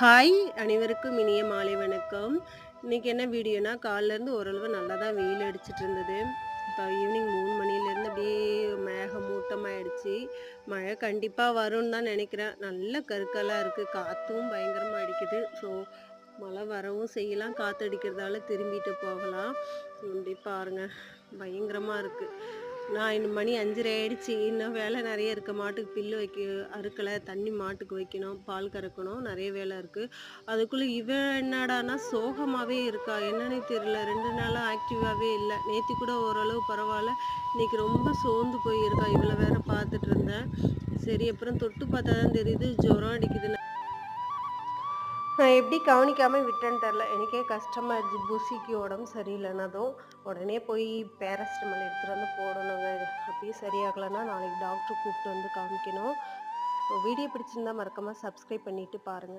Hi. அனைவருக்கும் இனிய மாலை வணக்கம். இன்னைக்கு என்ன வீடியோனா காலிலேருந்து ஓரளவு நல்லா தான் வெயில் அடிச்சிட்டு இருந்தது. இப்போ ஈவினிங் மூணு மணிலேருந்து அப்படியே மேகம் மூட்டமாகிடுச்சு மழை கண்டிப்பாக வரும்னு தான் நினைக்கிறேன். நல்ல கருக்கலாக இருக்குது காற்றும் பயங்கரமாக அடிக்குது. ஸோ மழை வரவும் செய்யலாம். காற்றடிக்கிறதால திரும்பிட்டு போகலாம். இப்படி பாருங்கள் பயங்கரமாக இருக்குது நான் இன்னும் மணி அஞ்சரை ஆயிடுச்சு. இன்னும் வேலை நிறைய இருக்க. மாட்டுக்கு பில்லு வைக்க அறுக்கலை. தண்ணி மாட்டுக்கு வைக்கணும். பால் கறக்கணும். நிறைய வேலை இருக்குது அதுக்குள்ளே இவ என்னடானா சோகமாகவே இருக்கா. என்னன்னே தெரியல. ரெண்டு நாளாக ஆக்டிவாகவே இல்லை. நேற்று கூட ஓரளவு பரவாயில்ல. இன்னைக்கு ரொம்ப சோர்ந்து போயிருக்கா. இவளை வேற பார்த்துட்டு இருந்தேன். சரி அப்புறம் தொட்டு பார்த்தா தான் தெரியுது. ஜுரம் அடிக்குது நான் எப்படி கவனிக்காமல் விட்டேன்னு தெரில எனக்கே கஷ்டமாக இருந்துச்சு. புசிக்கு உடம்பு சரியில்லைனதும் உடனே போய் பேரஸ்டமல் எடுத்துகிட்டு வந்து போடணுங்க. அப்படியே சரியாகலைன்னா நாளைக்கு டாக்டர் கூப்பிட்டு வந்து காமிக்கணும். வீடியோ பிடிச்சிருந்தா மறக்காமல் சப்ஸ்கிரைப் பண்ணிவிட்டு பாருங்கள்